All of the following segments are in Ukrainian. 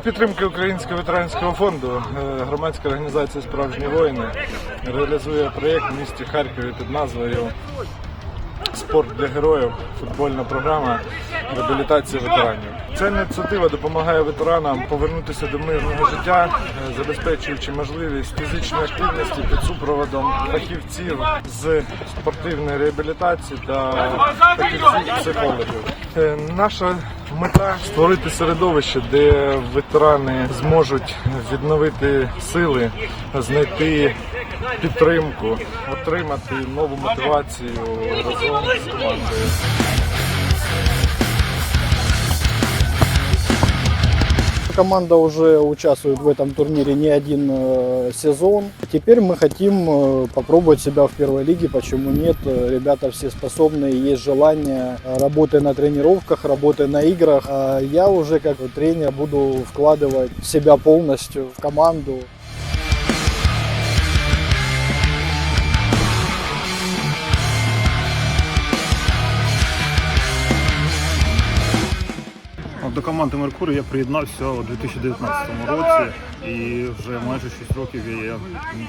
підтримки Українського ветеранського фонду е, громадська організація Справжні воїни реалізує проєкт в місті Харкові під назвою Спорт для героїв, футбольна програма реабілітація ветеранів. Ця ініціатива допомагає ветеранам повернутися до мирного життя, е, забезпечуючи можливість фізичної активності під супроводом фахівців з спортивної реабілітації та фахівців психологів. Е, Наша мета створити середовище, де ветерани зможуть відновити сили, знайти підтримку, отримати нову мотивацію разом з командою. Команда уже участвует в этом турнире не один э, сезон. Теперь мы хотим э, попробовать себя в первой лиге. Почему нет? Э, Ребята все способные, есть желание. Э, Работая на тренировках, работая на играх. А я уже как тренер буду вкладывать себя полностью в команду. До команди Меркурій я приєднався у 2019 році і вже майже 6 років я є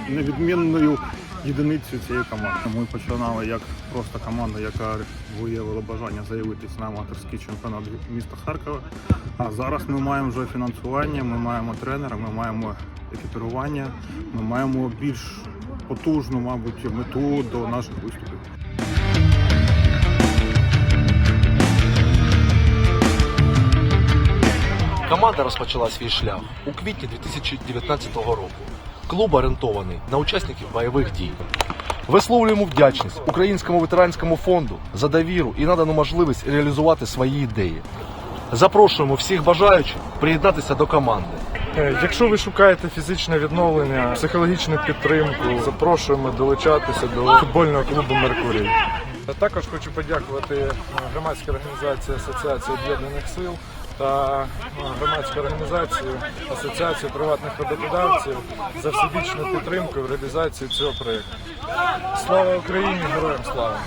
невідмінною єдиницею цієї команди. Ми починали як просто команда, яка виявила бажання заявитись на аматорський чемпіонат міста Харкова. А зараз ми маємо вже фінансування, ми маємо тренера, ми маємо екіпірування, ми маємо більш потужну, мабуть, мету до наших виступів. Команда розпочала свій шлях у квітні 2019 року. Клуб орієнтований на учасників бойових дій. Висловлюємо вдячність Українському ветеранському фонду за довіру і надану можливість реалізувати свої ідеї. Запрошуємо всіх бажаючих приєднатися до команди. Е, Якщо ви шукаєте фізичне відновлення, психологічну підтримку, запрошуємо долучатися до футбольного клубу Меркурій. Також хочу подякувати е, громадській організації Асоціації об'єднаних сил та громадську організацію Асоціацію приватних роботодавців за всебічну підтримку в реалізації цього проєкту. Слава Україні! Героям слава!